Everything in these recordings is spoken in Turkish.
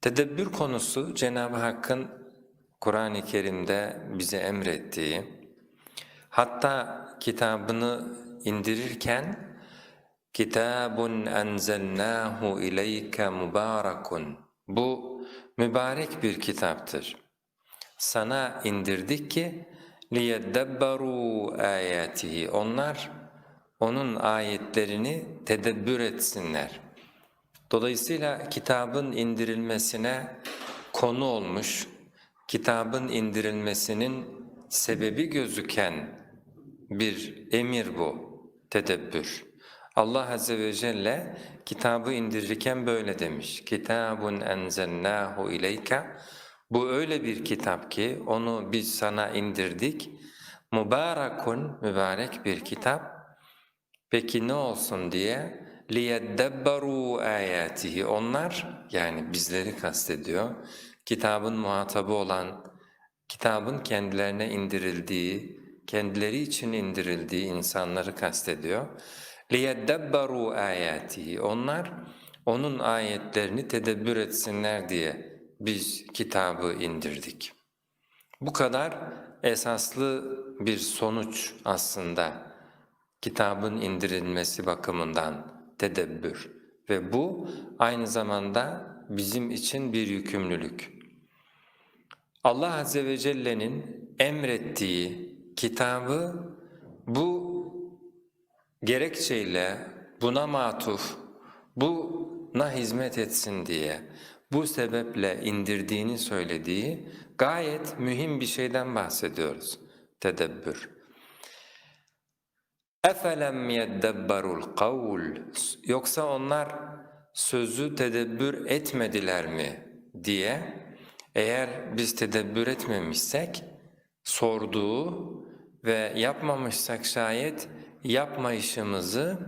Tedebbür konusu Cenab-ı Hakk'ın Kur'an-ı Kerim'de bize emrettiği, hatta kitabını indirirken kitabun enzelnahu ileyke mübarekun bu mübarek bir kitaptır. Sana indirdik ki liyedebberu ayatihi onlar onun ayetlerini tedebbür etsinler. Dolayısıyla kitabın indirilmesine konu olmuş, kitabın indirilmesinin sebebi gözüken bir emir bu, tedebbür. Allah Azze ve Celle kitabı indirirken böyle demiş. Kitabun enzelnahu ileyke. Bu öyle bir kitap ki onu biz sana indirdik. Mübarekun, mübarek bir kitap. Peki ne olsun diye? لِيَدَّبَّرُوا ayatihi. Onlar yani bizleri kastediyor. Kitabın muhatabı olan, kitabın kendilerine indirildiği, kendileri için indirildiği insanları kastediyor. لِيَدَّبَّرُوا ayatihi. Onlar onun ayetlerini tedebbür etsinler diye biz kitabı indirdik. Bu kadar esaslı bir sonuç aslında kitabın indirilmesi bakımından tedebbür ve bu aynı zamanda bizim için bir yükümlülük. Allah Azze ve Celle'nin emrettiği kitabı bu gerekçeyle buna matuf, buna hizmet etsin diye bu sebeple indirdiğini söylediği gayet mühim bir şeyden bahsediyoruz. Tedebbür. اَفَلَمْ يَدَّبَّرُوا الْقَوْلِ Yoksa onlar sözü tedebbür etmediler mi diye eğer biz tedebbür etmemişsek sorduğu ve yapmamışsak şayet yapmayışımızı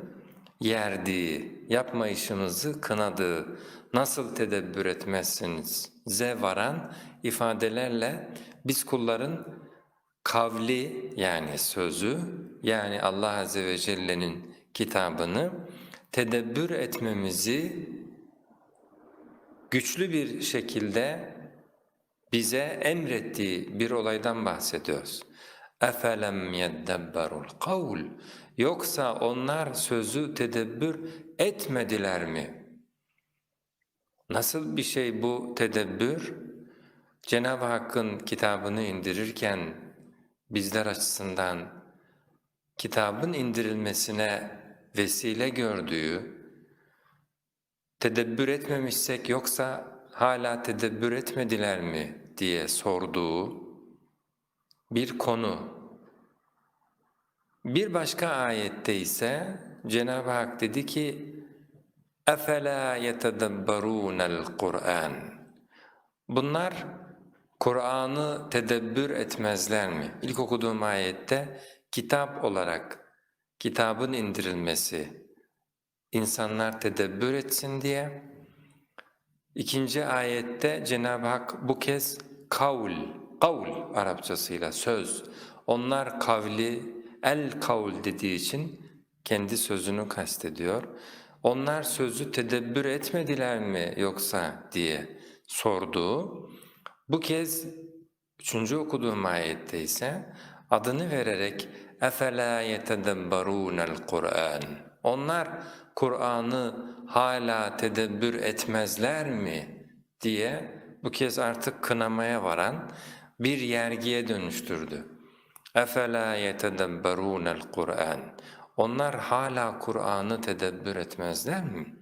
yerdiği, yapmayışımızı kınadığı, nasıl tedebbür etmezsiniz ze varan ifadelerle biz kulların kavli yani sözü yani Allah Azze ve Celle'nin kitabını tedebbür etmemizi güçlü bir şekilde bize emrettiği bir olaydan bahsediyoruz. اَفَلَمْ يَدَّبَّرُوا الْقَوْلِ Yoksa onlar sözü tedebbür etmediler mi? Nasıl bir şey bu tedebbür? Cenab-ı Hakk'ın kitabını indirirken bizler açısından kitabın indirilmesine vesile gördüğü, tedebbür etmemişsek yoksa hala tedebbür etmediler mi diye sorduğu bir konu. Bir başka ayette ise Cenab-ı Hak dedi ki اَفَلَا يَتَدَبَّرُونَ الْقُرْآنِ Bunlar Kur'an'ı tedebbür etmezler mi? İlk okuduğum ayette kitap olarak kitabın indirilmesi, insanlar tedebbür etsin diye. İkinci ayette Cenab-ı Hak bu kez kavl, kavl Arapçasıyla söz. Onlar kavli, el kavl dediği için kendi sözünü kastediyor. Onlar sözü tedebbür etmediler mi yoksa diye sorduğu. Bu kez üçüncü okuduğum ayette ise adını vererek اَفَلَا يَتَدَبَّرُونَ الْقُرْآنِ Onlar Kur'an'ı hala tedebbür etmezler mi diye bu kez artık kınamaya varan bir yergiye dönüştürdü. اَفَلَا يَتَدَبَّرُونَ الْقُرْآنِ Onlar hala Kur'an'ı tedebbür etmezler mi?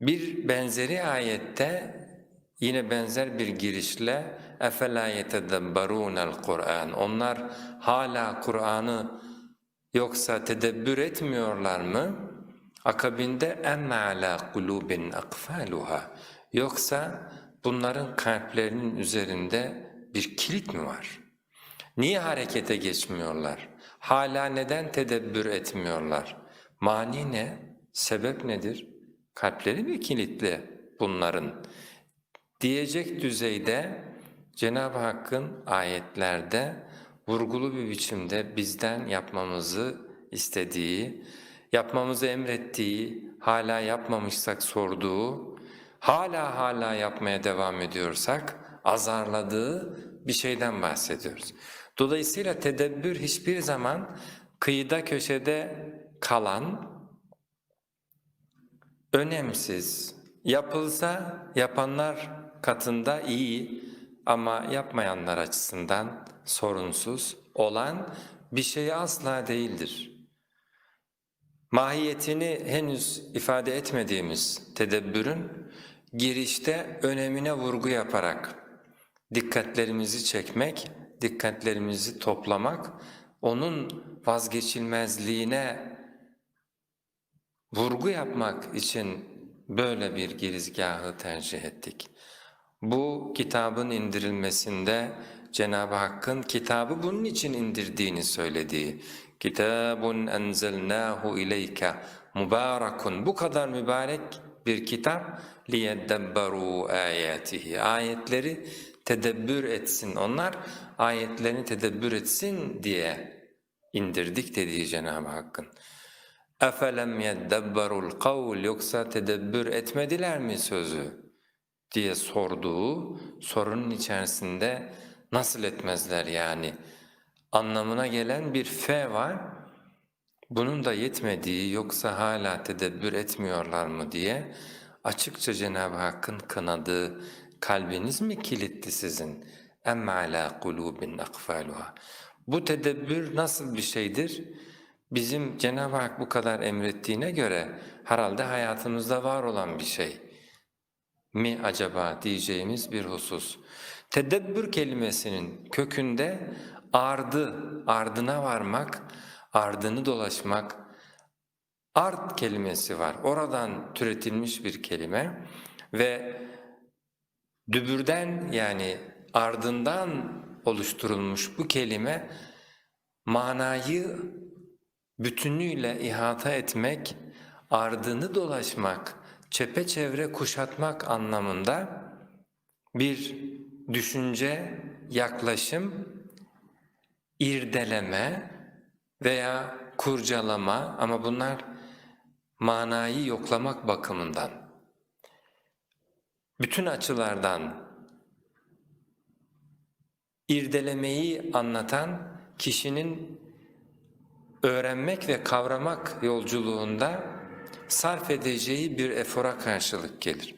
Bir benzeri ayette Yine benzer bir girişle اَفَلَا يَتَدَبَّرُونَ الْقُرْآنِ Onlar hala Kur'an'ı yoksa tedebbür etmiyorlar mı? Akabinde اَمَّ عَلَى قُلُوبٍ أَقْفَالُهَا Yoksa bunların kalplerinin üzerinde bir kilit mi var? Niye harekete geçmiyorlar? Hala neden tedebbür etmiyorlar? Mani ne? Sebep nedir? Kalpleri mi kilitli bunların? Diyecek düzeyde Cenab-ı Hakk'ın ayetlerde vurgulu bir biçimde bizden yapmamızı istediği, yapmamızı emrettiği, hala yapmamışsak sorduğu hala hala yapmaya devam ediyorsak azarladığı bir şeyden bahsediyoruz. Dolayısıyla tedebbür hiçbir zaman kıyıda köşede kalan, önemsiz, yapılsa yapanlar katında iyi ama yapmayanlar açısından sorunsuz olan bir şey asla değildir. Mahiyetini henüz ifade etmediğimiz tedebbürün girişte önemine vurgu yaparak dikkatlerimizi çekmek, dikkatlerimizi toplamak, onun vazgeçilmezliğine vurgu yapmak için böyle bir girizgahı tercih ettik. Bu kitabın indirilmesinde Cenab-ı Hakk'ın kitabı bunun için indirdiğini söylediği kitabun enzelnahu ileyke mübarekun bu kadar mübarek bir kitap liyedebberu ayatihi ayetleri tedebbür etsin onlar ayetlerini tedebbür etsin diye indirdik dediği Cenab-ı Hakk'ın. اَفَلَمْ يَدَّبَّرُوا الْقَوْلِ Yoksa tedebbür etmediler mi sözü? diye sorduğu sorunun içerisinde nasıl etmezler yani anlamına gelen bir F var. Bunun da yetmediği yoksa hala tedebbür etmiyorlar mı diye açıkça Cenab-ı Hakk'ın kınadığı kalbiniz mi kilitli sizin? Emme ala kulubin akfaluha. Bu tedebbür nasıl bir şeydir? Bizim Cenab-ı Hak bu kadar emrettiğine göre herhalde hayatımızda var olan bir şey mi acaba diyeceğimiz bir husus. Tedebbür kelimesinin kökünde ardı, ardına varmak, ardını dolaşmak, art kelimesi var. Oradan türetilmiş bir kelime ve dübürden yani ardından oluşturulmuş bu kelime manayı bütünüyle ihata etmek, ardını dolaşmak, çepeçevre kuşatmak anlamında bir düşünce, yaklaşım, irdeleme veya kurcalama ama bunlar manayı yoklamak bakımından. Bütün açılardan irdelemeyi anlatan kişinin öğrenmek ve kavramak yolculuğunda sarf edeceği bir efora karşılık gelir.